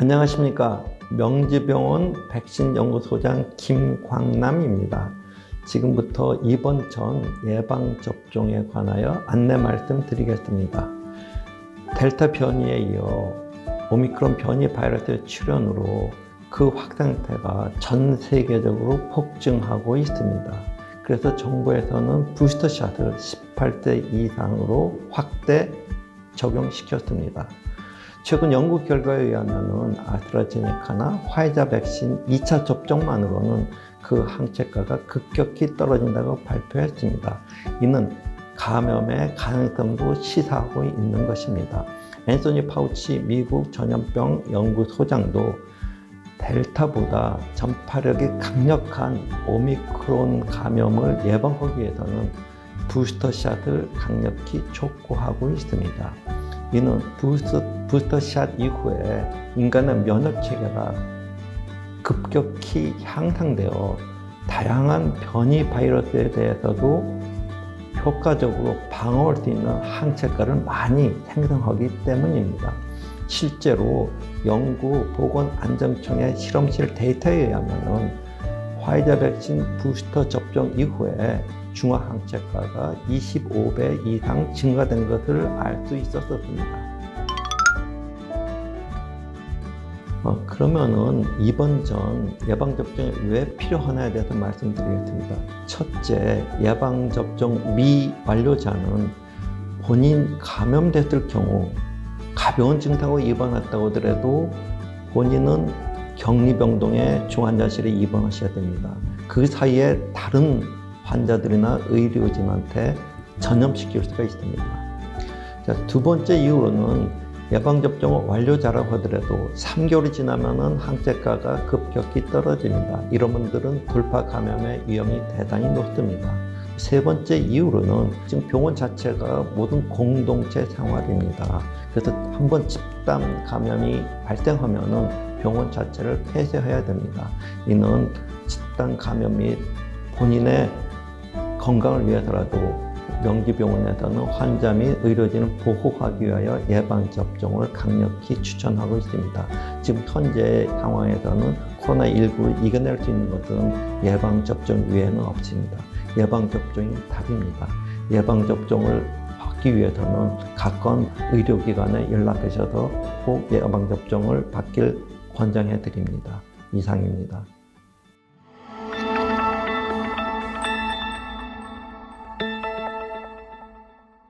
안녕하십니까. 명지병원 백신연구소장 김광남입니다. 지금부터 이번 전 예방접종에 관하여 안내 말씀드리겠습니다. 델타 변이에 이어 오미크론 변이 바이러스의 출현으로 그 확산세가 전 세계적으로 폭증하고 있습니다. 그래서 정부에서는 부스터샷을 18세 이상으로 확대 적용시켰습니다. 최근 연구 결과에 의하면 아스트라제네카나 화이자 백신 2차 접종만으로는 그 항체가가 급격히 떨어진다고 발표했습니다. 이는 감염의 가능성도 시사하고 있는 것입니다. 앤소니 파우치 미국 전염병 연구소장도 델타보다 전파력이 강력한 오미크론 감염을 예방하기 위해서는 부스터샷을 강력히 촉구하고 있습니다. 이는 부스터, 부스터샷 이후에 인간의 면역 체계가 급격히 향상되어 다양한 변이 바이러스에 대해서도 효과적으로 방어할 수 있는 항체가를 많이 생성하기 때문입니다. 실제로 영구 보건안전청의 실험실 데이터에 의하면 화이자 백신 부스터 접종 이후에 중화 항체가가 25배 이상 증가된 것을 알 수 있었습니다. 어, 그러면은 이번 전 예방접종이 왜 필요하냐에 대해서 말씀드리겠습니다. 첫째, 예방접종 미완료자는 본인 감염됐을 경우 가벼운 증상으로 입원했다고 하더라도 본인은 격리병동의 중환자실에 입원하셔야 됩니다. 그 사이에 다른 환자들이나 의료진한테 전염시킬 수가 있습니다. 자, 두 번째 이유로는 예방접종 완료자라고 하더라도 3개월이 지나면은 항체가가 급격히 떨어집니다. 이런 분들은 돌파 감염의 위험이 대단히 높습니다. 세 번째 이유로는 지금 병원 자체가 모든 공동체 생활입니다. 그래서 한 번 집단 감염이 발생하면은 병원 자체를 폐쇄해야 됩니다. 이는 집단 감염 및 본인의 건강을 위해서라도 명기병원에서는 환자 및 의료진을 보호하기 위하여 예방접종을 강력히 추천하고 있습니다. 지금 현재 상황에서는 코로나19를 이겨낼 수 있는 것은 예방접종 외에는 없습니다. 예방접종이 답입니다. 예방접종을 받기 위해서는 가까운 의료기관에 연락하셔서 꼭 예방접종을 받길 권장해 드립니다. 이상입니다.